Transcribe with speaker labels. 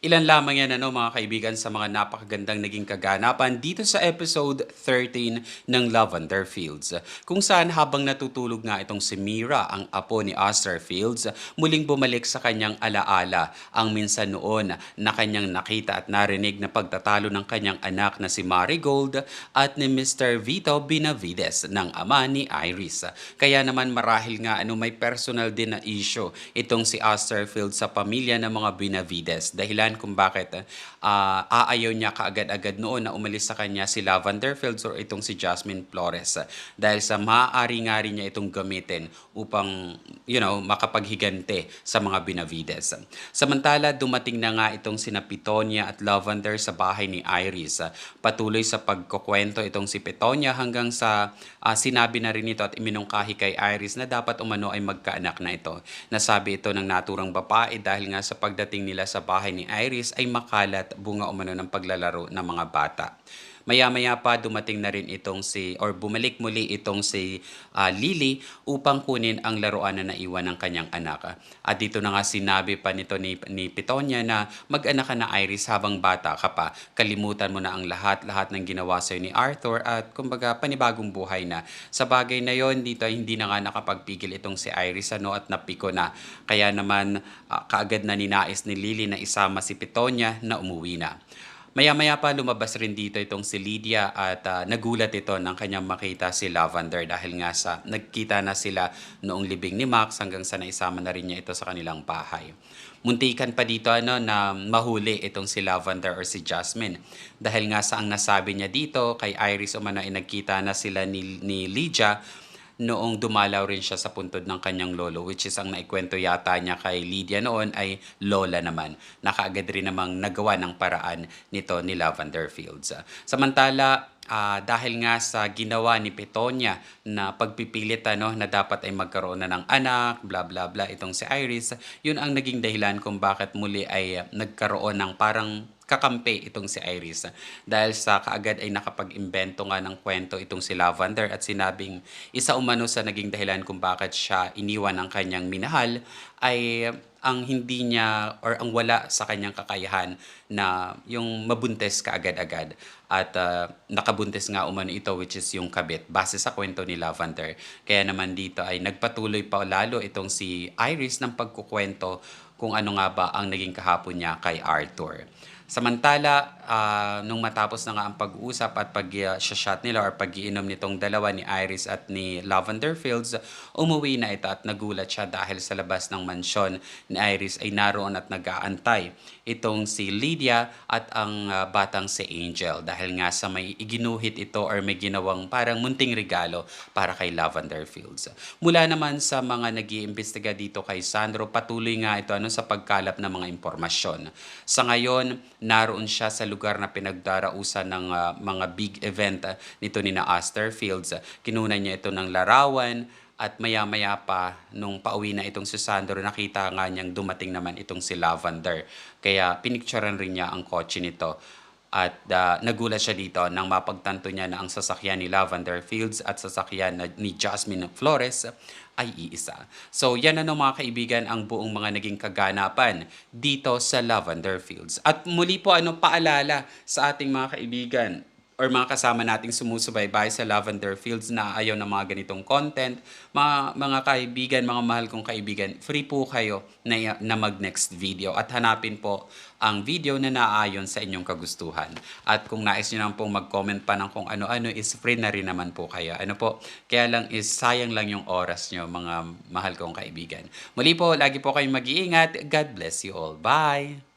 Speaker 1: Ilan lamang yan ano mga kaibigan sa mga napakagandang naging kaganapan dito sa episode 13 ng Lavender Fields. Kung saan habang natutulog nga itong si Mira, ang apo ni Oster Fields, muling bumalik sa kanyang alaala ang minsan noon na kanyang nakita at narinig na pagtatalo ng kanyang anak na si Marigold at ni Mr. Vito Benavides ng ama ni Iris. Kaya naman marahil nga ano may personal din na issue itong si Oster Fields sa pamilya ng mga Benavides dahilan kung bakit ah, aayaw niya kaagad-agad noon na umalis sa kanya si Lavender Fields or itong si Jasmine Flores dahil sa maaari nga rin niya itong gamitin upang you know makapaghigante sa mga Benavides. Samantala dumating na nga itong sina Pitonia at Lavender sa bahay ni Iris. Patuloy sa pagkukwento itong si Pitonia hanggang sa ah, sinabi na rin ito at iminungkahi kay Iris na dapat umano ay magkaanak na ito. Nasabi ito ng naturang babae dahil nga sa pagdating nila sa bahay ni ay makalat bunga umano ng paglalaro ng mga bata. Maya-maya pa dumating na rin itong si or bumalik muli itong si ah, Lily upang kunin ang laruan na naiwan ng kanyang anak. At dito na nga sinabi pa nito ni, ni Pitonia na mag-anak ka na Iris habang bata ka pa. Kalimutan mo na ang lahat-lahat ng ginawa sa'yo ni Arthur at kumbaga panibagong buhay na. Sa bagay na yon dito ay hindi na nga nakapagpigil itong si Iris ano at napiko na. Kaya naman ah, kaagad na ninais ni Lily na isama si Pitonia na umuwi na. Maya-maya pa lumabas rin dito itong si Lydia at ah, nagulat ito nang kanyang makita si Lavender dahil nga sa nagkita na sila noong libing ni Max hanggang sa naisama na rin niya ito sa kanilang bahay. Muntikan pa dito ano na mahuli itong si Lavender or si Jasmine dahil nga sa ang nasabi niya dito kay Iris umano ay nagkita na sila ni, ni Lydia noong dumalaw rin siya sa puntod ng kanyang lolo which is ang naikwento yata niya kay Lydia noon ay lola naman. Nakaagad rin namang nagawa ng paraan nito ni Lavender Fields. Samantala, ah, dahil nga sa ginawa ni Petonia na pagpipilit ano, na dapat ay magkaroon na ng anak, bla bla bla, itong si Iris, yun ang naging dahilan kung bakit muli ay nagkaroon ng parang kakampi itong si Iris. Dahil sa kaagad ay nakapag-imbento nga ng kwento itong si Lavender at sinabing isa umano sa naging dahilan kung bakit siya iniwan ng kanyang minahal ay ang hindi niya or ang wala sa kanyang kakayahan na yung mabuntes kaagad-agad at ah, nakabuntes nga umano ito which is yung kabit base sa kwento ni Lavender. Kaya naman dito ay nagpatuloy pa lalo itong si Iris ng pagkukwento kung ano nga ba ang naging kahapon niya kay Arthur. Samantala, ah, nung matapos na nga ang pag-uusap at pag-shot nila or pag-iinom nitong dalawa ni Iris at ni Lavender Fields, umuwi na ito at nagulat siya dahil sa labas ng mansyon ni Iris ay naroon at nag-aantay itong si Lydia at ang ah, batang si Angel dahil nga sa may iginuhit ito or may ginawang parang munting regalo para kay Lavender Fields. Mula naman sa mga nag iimbestiga dito kay Sandro, patuloy nga ito ano, sa pagkalap ng mga impormasyon. Sa ngayon, naroon siya sa lugar na pinagdarausan ng ah, mga big event ah, nito ni na Aster Fields. Kinunan niya ito ng larawan at maya-maya pa, nung pauwi na itong si Sandro, nakita nga niyang dumating naman itong si Lavender. Kaya pinicturean rin niya ang kotse nito. At ah, nagulat siya dito nang mapagtanto niya na ang sasakyan ni Lavender Fields at sasakyan na, ni Jasmine Flores ay iisa. So yan ano mga kaibigan ang buong mga naging kaganapan dito sa Lavender Fields. At muli po ano paalala sa ating mga kaibigan or mga kasama nating sumusubaybay sa Lavender Fields na ayaw ng mga ganitong content, mga, mga kaibigan, mga mahal kong kaibigan, free po kayo na, na mag-next video at hanapin po ang video na naayon sa inyong kagustuhan. At kung nais nyo naman pong mag-comment pa ng kung ano-ano is free na rin naman po kayo. Ano po, kaya lang is sayang lang yung oras nyo mga mahal kong kaibigan. Muli po, lagi po kayong mag-iingat. God bless you all. Bye!